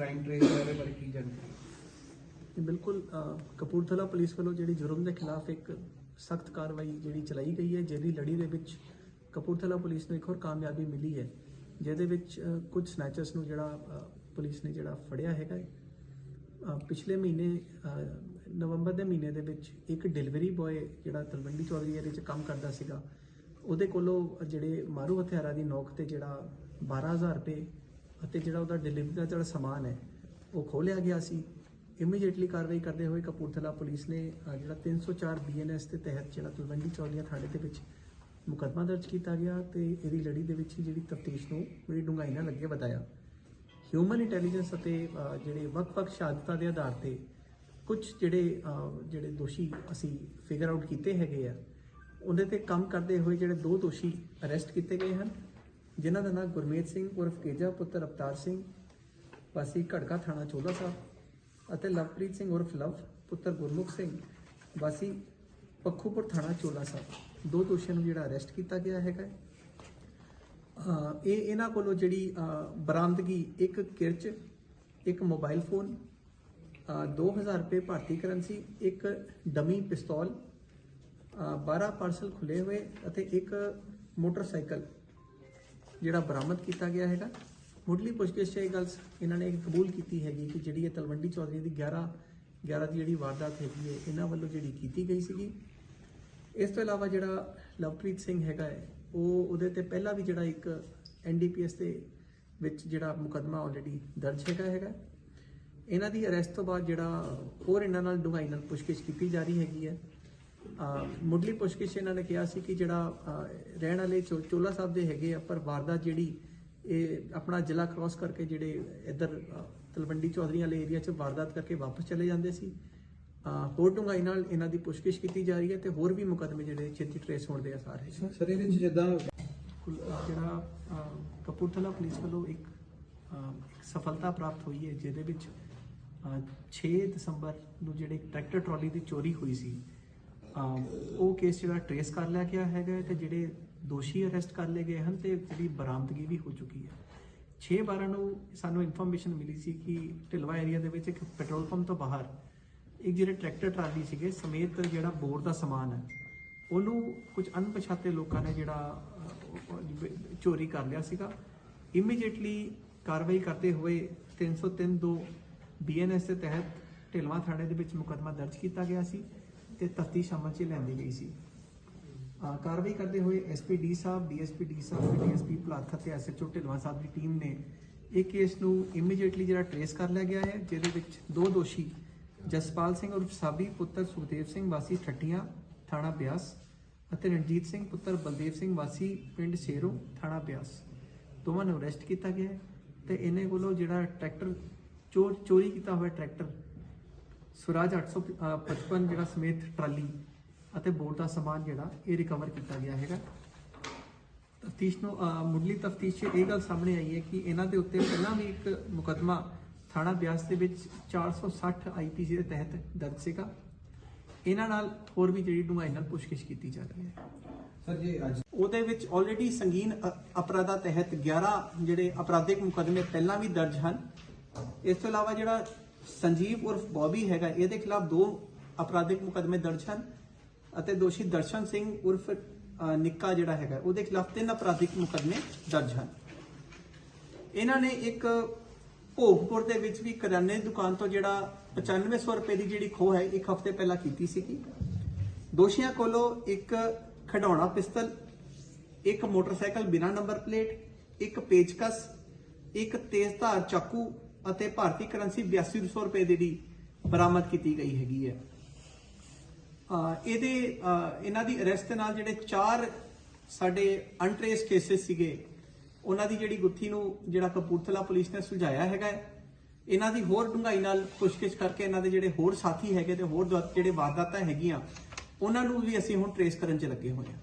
Crime trace ਕਰ ਬਾਰੇ ਕੀ ਜਾਣਕਾਰੀ? ਇਹ ਬਿਲਕੁਲ ਅ, ਕਪੂਰਥਲਾ ਪੁਲਿਸ ਵੱਲੋਂ ਜਿਹੜੀ ਜੁਰਮ ਦੇ ਖਿਲਾਫ ਇੱਕ ਸਖਤ ਕਾਰਵਾਈ ਜਿਹੜੀ ਚਲਾਈ ਗਈ ਹੈ ਜਿਹਦੀ ਲੜੀ ਦੇ ਵਿੱਚ ਕਪੂਰਥਲਾ ਪੁਲਿਸ ਨੂੰ ਇੱਕ ਹੋਰ ਕਾਮਯਾਬੀ ਮਿਲੀ ਹੈ ਜਿਹਦੇ ਵਿੱਚ ਅ, ਕੁਝ ਸਨੈਚਰਸ ਨੂੰ ਜਿਹੜਾ ਅ, ਪੁਲਿਸ ਨੇ ਜਿਹੜਾ ਫੜਿਆ ਹੈਗਾ ਹੈ। ਅ, ਪਿਛਲੇ ਮਹੀਨੇ ਅ, ਨਵੰਬਰ ਦੇ ਮਹੀਨੇ ਦੇ ਵਿੱਚ ਇੱਕ ਡਿਲੀਵਰੀ ਬॉय ਜਿਹੜਾ ਤਲਵੰਡੀ ਚੌਧਰੀ ਏਰੀਆ 'ਚ ਕੰਮ ਕਰਦਾ ਸੀਗਾ ਉਹਦੇ ਕੋਲੋਂ ਜਿਹੜੇ ਮਾਰੂ ਹਥਿਆਰਾਂ ਦੀ ਨੋਕ ਤੇ ਜਿਹੜਾ 12000 ਰੁਪਏ ਅਤੇ ਜਿਹੜਾ ਉਹਦਾ ਡਿਲੀਵਰੀ ਦਾ ਜਿਹੜਾ ਸਮਾਨ ਹੈ ਉਹ ਖੋਲਿਆ ਗਿਆ ਸੀ। ਇਮੀਡੀਏਟਲੀ ਕਾਰਵਾਈ ਕਰਦੇ ਹੋਏ ਕਪੂਰਥਲਾ ਪੁਲਿਸ ਨੇ ਅ, ਜਿਹੜਾ 304 ਬੀਐਨਐਸ ਦੇ ਤਹਿਤ ਜਿਹੜਾ ਤਲਵੰਡੀ ਚੌਲੀਆਂ ਥਾਣੇ ਦੇ ਵਿੱਚ ਮੁਕੱਦਮਾ ਦਰਜ ਕੀਤਾ ਗਿਆ ਤੇ ਇਹਦੀ ਲੜੀ ਦੇ ਵਿੱਚ ਜਿਹੜੀ ਤਫਤੀਸ਼ ਨੂੰ ਬੜੀ ਡੂੰਘਾਈ ਨਾਲ ਅੱਗੇ ਵਧਾਇਆ। ਹਿਊਮਨ ਇੰਟੈਲੀਜੈਂਸ ਅਤੇ ਜਿਹੜੇ ਵੱਖ-ਵੱਖ ਸ਼ਹਾਦਤਾਂ ਦੇ ਆਧਾਰ ਤੇ ਕੁਝ ਜਿਹੜੇ ਜਿਹੜੇ ਦੋਸ਼ੀ ਅਸੀਂ ਫਿਗਰ ਆਊਟ ਕੀਤੇ ਹੈਗੇ ਆ ਉਹਦੇ ਤੇ ਕੰਮ ਕਰਦੇ ਹੋਏ ਜਿਹੜੇ ਦੋ ਦੋਸ਼ੀ ਅਰੈਸਟ ਕੀਤੇ ਗਏ ਹਨ। ਜਿਨ੍ਹਾਂ ਦਾ ਨਾਮ ਗੁਰਮੀਤ ਸਿੰਘ ਉਰਫ ਕੇਜਾ ਪੁੱਤਰ ਅਵਤਾਰ ਸਿੰਘ ਵਾਸੀ ਘੜਕਾ ਥਾਣਾ ਚੋਲਾ ਸਾਹਿਬ ਅਤੇ ਲਵਪ੍ਰੀਤ ਸਿੰਘ ਉਰਫ ਲਵ ਪੁੱਤਰ ਗੁਰਮੁਖ ਸਿੰਘ ਵਾਸੀ ਪੱਖੂਪੁਰ ਥਾਣਾ ਚੋਲਾ ਸਾਹਿਬ। ਦੋ ਦੋਸ਼ੀਆਂ ਨੂੰ ਜਿਹੜਾ ਅਰੈਸਟ ਕੀਤਾ ਗਿਆ ਹੈਗਾ। ਇਹ ਇਹਨਾਂ ਕੋਲੋਂ ਜਿਹੜੀ ਬਰਾਮਦਗੀ ਇੱਕ ਕਿਰਚ ਇੱਕ ਮੋਬਾਈਲ ਫੋਨ ਅਹ, 2000 ਰੁਪਏ ਭਾਰਤੀ ਕਰੰਸੀ ਇੱਕ ਡਮੀ ਪਿਸਤੌਲ ਅਹ, 12 ਪਾਰਸਲ ਖੁੱਲੇ ਹੋਏ ਅਤੇ ਇੱਕ ਮੋਟਰਸਾਈਕਲ ਜਿਹੜਾ ਬਰਾਮਦ ਕੀਤਾ ਗਿਆ ਹੈਗਾ। ਮੁੱਢਲੀ ਪੁੱਛਗਿੱਛ 'ਚ ਇਹ ਗੱਲ, ਇਹਨਾਂ ਨੇ ਕਬੂਲ ਕੀਤੀ ਹੈਗੀ ਕਿ ਜਿਹੜੀ ਇਹ ਤਲਵੰਡੀ ਚੌਧਰੀ ਦੀ 11 11 ਦੀ ਜਿਹੜੀ ਵਾਰਦਾਤ ਹੈਗੀ ਹੈ, ਇਹਨਾਂ ਵੱਲੋਂ ਜਿਹੜੀ ਕੀਤੀ ਗਈ ਸੀਗੀ। ਇਸ ਤੋਂ ਇਲਾਵਾ ਜਿਹੜਾ ਲਵਪ੍ਰੀਤ ਸਿੰਘ ਹੈਗਾ ਹੈ, ਉਹ ਉਹਦੇ ਤੇ ਪਹਿਲਾਂ ਵੀ ਜਿਹੜਾ ਇੱਕ ਐਨਡੀਪੀਐਸ ਦੇ ਵਿੱਚ ਜਿਹੜਾ ਮੁਕੱਦਮਾ ਆਲਰੇਡੀ ਦਰਜ ਹੈਗਾ ਹੈਗਾ। ਇਹਨਾਂ ਦੀ ਅਰੈਸਟ ਤੋਂ ਬਾਅਦ ਜਿਹੜਾ ਹੋਰ ਇਹਨਾਂ ਨਾਲ ਡੂੰਘਾਈ ਨਾਲ ਪੁੱਛਗਿੱਛ ਕੀਤੀ ਜਾ ਰਹੀ ਹੈਗੀ ਹੈ। ਮੁੱਢਲੀ ਪੁੱਛਗਿੱਛ ਇਹਨਾਂ ਨੇ ਕਿਹਾ ਸੀ ਕਿ ਜਿਹੜਾ ਰਹਿਣ ਵਾਲੇ ਚੋਲਾ ਸਾਹਿਬ ਦੇ ਹੈਗੇ ਆ ਪਰ ਵਾਰਦਾਤ ਜਿਹੜੀ ਇਹ ਆਪਣਾ ਜ਼ਿਲ੍ਹਾ ਕ੍ਰਾਸ ਕਰਕੇ ਜਿਹੜੇ ਇੱਧਰ ਤਲਵੰਡੀ ਚੌਧਰੀ ਵਾਲੇ ਏਰੀਆ 'ਚ ਵਾਰਦਾਤ ਕਰਕੇ ਵਾਪਸ ਚਲੇ ਜਾਂਦੇ ਸੀ। ਹੋਰ ਡੂੰਘਾਈ ਨਾਲ ਇਹਨਾਂ ਦੀ ਪੁੱਛਗਿੱਛ ਕੀਤੀ ਜਾ ਰਹੀ ਹੈ ਤੇ ਹੋਰ ਵੀ ਮੁਕੱਦਮੇ ਜਿਹੜੇ ਛੇਤੀ ਟ੍ਰੇਸ ਹੋਣ ਦੇ ਆਸਾਰ ਹੈ ਸਰ ਇਹਦੇ ਵਿੱਚ ਜਿੱਦਾਂ ਜਿਹੜਾ ਕਪੂਰਥਲਾ ਪੁਲਿਸ ਵੱਲੋਂ ਇੱਕ ਸਫਲਤਾ ਪ੍ਰਾਪਤ ਹੋਈ ਹੈ ਜਿਹਦੇ ਵਿੱਚ ਅਹ, 6 ਦਸੰਬਰ ਨੂੰ ਜਿਹੜੇ ਟਰੈਕਟਰ ਟਰਾਲੀ ਦੀ ਚੋਰੀ ਹੋਈ ਸੀ ਉਹ ਕੇਸ ਜਿਹੜਾ ਟ੍ਰੇਸ ਕਰ ਲਿਆ ਗਿਆ ਹੈਗਾ ਹੈ ਤੇ ਜਿਹੜੇ ਦੋਸ਼ੀ ਅਰੈਸਟ ਕਰ ਲਏ ਗਏ ਹਨ ਤੇ ਜਿਹੜੀ ਬਰਾਮਦਗੀ ਵੀ ਹੋ ਚੁੱਕੀ ਹੈ। 6 12 ਨੂੰ ਸਾਨੂੰ ਇਨਫੋਰਮੇਸ਼ਨ ਮਿਲੀ ਸੀ ਕਿ ਢਿਲਵਾ ਏਰੀਆ ਦੇ ਵਿੱਚ ਇੱਕ ਪੈਟਰੋਲ ਪੰਪ ਤੋਂ ਬਾਹਰ ਇੱਕ ਜਿਹੜੇ ਟਰੈਕਟਰ ਟਰਾਲੀ ਸੀਗੇ ਸਮੇਤ ਜਿਹੜਾ ਬੋਰ ਦਾ ਸਮਾਨ ਹੈ, ਉਹਨੂੰ ਕੁਝ ਅਣਪਛਾਤੇ ਲੋਕਾਂ ਨੇ ਜਿਹੜਾ ਚੋਰੀ ਕਰ ਲਿਆ ਸੀਗਾ। ਇਮੀਡੀਏਟਲੀ ਕਾਰਵਾਈ ਕਰਦੇ ਹੋਏ 303 ਦੋ ਬੀਐਨਐਸ ਦੇ ਤਹਿਤ ਢਿਲਵਾ ਥਾਣੇ ਦੇ ਵਿੱਚ ਮੁਕੱਦਮਾ ਦਰਜ ਕੀਤਾ ਗਿਆ ਸੀ। ਤੇ ਤਫਤੀਸ਼ ਅਮਲ 'ਚ ਲੈਂਦੀ ਗਈ ਸੀ। ਕਾਰਵਾਈ ਕਰਦੇ ਹੋਏ ਐਸਪੀ ਡੀ ਸਾਹਿਬ ਡੀਐਸਪੀ ਡੀ ਸਾਹਿਬ ਤੇ ਡੀਐਸਪੀ ਭਲਾਥ ਤੇ ਐਸਐਚਓ ਢਿਲਵਾ ਸਾਹਿਬ ਦੀ ਟੀਮ ਨੇ ਇਹ ਕੇਸ ਨੂੰ ਇਮੀਡੀਏਟਲੀ ਜਿਹੜਾ ਟ੍ਰੇਸ ਕਰ ਲਿਆ ਗਿਆ ਹੈ, ਜਿਹਦੇ ਵਿੱਚ ਦੋ ਦੋਸ਼ੀ ਜਸਪਾਲ ਸਿੰਘ ਉਰਫ ਸਾਬੀ, ਪੁੱਤਰ ਸੁਖਦੇਵ ਸਿੰਘ, ਵਾਸੀ ਠੱਟੀਆਂ ਥਾਣਾ ਬਿਆਸ ਅਤੇ ਰਣਜੀਤ ਸਿੰਘ, ਪੁੱਤਰ ਬਲਦੇਵ ਸਿੰਘ, ਵਾਸੀ ਪਿੰਡ ਸ਼ੇਰੋ, ਥਾਣਾ ਬਿਆਸ। ਦੋਵਾਂ ਨੂੰ ਅਰੈਸਟ ਕੀਤਾ ਗਿਆ ਹੈ ਤੇ ਇਹਨੇ ਕੋਲੋਂ ਜਿਹੜਾ ਟਰੈਕਟਰ ਚੋਰ ਚੋਰੀ ਕੀਤਾ ਹੋਇਆ ਟਰੈਕਟਰ ਸਵਰਾਜ 855 ਜਿਹੜਾ ਸਮੇਤ ਟਰਾਲੀ ਅਤੇ ਬੋਰ ਦਾ ਸਮਾਨ ਜਿਹੜਾ ਇਹ ਰਿਕਵਰ ਕੀਤਾ ਗਿਆ ਹੈਗਾ। ਤਫਤੀਸ਼ ਨੂੰ ਮੁੱਢਲੀ ਤਫਤੀਸ਼ 'ਚ ਇਹ ਗੱਲ ਸਾਹਮਣੇ ਆਈ ਹੈ ਕਿ ਇਹਨਾਂ ਦੇ ਉੱਤੇ ਪਹਿਲਾਂ ਵੀ ਇੱਕ ਮੁਕੱਦਮਾ ਥਾਣਾ ਬਿਆਸ ਦੇ ਵਿੱਚ 460 ਆਈਪੀਸੀ ਦੇ ਤਹਿਤ ਦਰਜ ਸੀਗਾ। ਇਹਨਾਂ ਨਾਲ ਹੋਰ ਵੀ ਜਿਹੜੀ ਡੂੰਘਾਈ ਨਾਲ ਪੁੱਛਗਿੱਛ ਕੀਤੀ ਜਾ ਰਹੀ ਹੈ। ਸਰ ਜੀ ਅੱਜ ਉਹਦੇ ਵਿੱਚ ਆਲਰੇਡੀ ਸੰਗੀਨ ਅਪਰਾਧਾਂ ਤਹਿਤ 11 ਜਿਹੜੇ ਅਪਰਾਧਿਕ ਮੁਕੱਦਮੇ ਪਹਿਲਾਂ ਵੀ ਦਰਜ ਹਨ। ਇਸ ਤੋਂ ਇਲਾਵਾ ਜਿਹੜਾ ਸੰਜੀਵ ਉਰਫ ਬੌਬੀ ਹੈਗਾ, ਇਹਦੇ ਖਿਲਾਫ ਦੋ ਅਪਰਾਧਿਕ ਮੁਕੱਦਮੇ ਦਰਜ ਹਨ ਅਤੇ ਦੋਸ਼ੀ ਦਰਸ਼ਨ ਸਿੰਘ ਉਰਫ ਨਿੱਕਾ ਜਿਹੜਾ ਹੈਗਾ, ਉਹਦੇ ਖਿਲਾਫ ਤਿੰਨ ਅਪਰਾਧਿਕ ਮੁਕੱਦਮੇ ਦਰਜ ਹਨ। ਇਹਨਾਂ ਨੇ ਇੱਕ ਭੋਗਪੁਰ ਦੇ ਵਿੱਚ ਵੀ ਕਰਿਆਨੇ ਦੀ ਦੁਕਾਨ ਤੋਂ ਜਿਹੜਾ 9500 ਰੁਪਏ ਦੀ ਜਿਹੜੀ ਖੋਹ ਹੈ, ਇੱਕ ਹਫ਼ਤੇ ਪਹਿਲਾਂ ਕੀਤੀ ਸੀਗੀ। ਦੋਸ਼ੀਆਂ ਕੋਲੋਂ ਇੱਕ ਖਡਾਉਣਾ ਪਿਸਤਲ, ਇੱਕ ਮੋਟਰਸਾਈਕਲ ਬਿਨਾਂ ਨੰਬਰ ਪਲੇਟ, ਇੱਕ ਪੇਚਕਸ, ਇੱਕ ਤੇਜ਼ਧਾਰ ਚਾਕੂ ਅਤੇ ਭਾਰਤੀ ਕਰੰਸੀ 8200 ਰੁਪਏ ਦੀ ਜਿਹੜੀ ਬਰਾਮਦ ਕੀਤੀ ਗਈ ਹੈਗੀ ਹੈ ਇਹਦੇ ਇਹਨਾਂ ਦੀ ਅਰੈਸਟ ਦੇ ਨਾਲ ਜਿਹੜੇ ਚਾਰ ਸਾਡੇ ਅਨਟ੍ਰੇਸ ਕੇਸਿਸ ਸੀਗੇ, ਉਹਨਾਂ ਦੀ ਜਿਹੜੀ ਗੁੱਥੀ ਨੂੰ ਜਿਹੜਾ ਕਪੂਰਥਲਾ ਪੁਲਿਸ ਨੇ ਸੁਲਝਾਇਆ ਹੈਗਾ ਹੈ। ਇਹਨਾਂ ਦੀ ਹੋਰ ਡੂੰਘਾਈ ਨਾਲ ਪੁੱਛਗਿੱਛ ਕਰਕੇ ਇਹਨਾਂ ਦੇ ਜਿਹੜੇ ਹੋਰ ਸਾਥੀ ਹੈਗੇ ਤੇ ਹੋਰ ਦ- ਜਿਹੜੇ ਵਾਰਦਾਤਾਂ ਹੈਗੀਆਂ, ਉਹਨਾਂ ਨੂੰ ਵੀ ਅਸੀਂ ਹੁਣ ਟ੍ਰੇਸ ਕਰਨ 'ਚ ਲੱਗੇ ਹੋਏ ਹਾਂ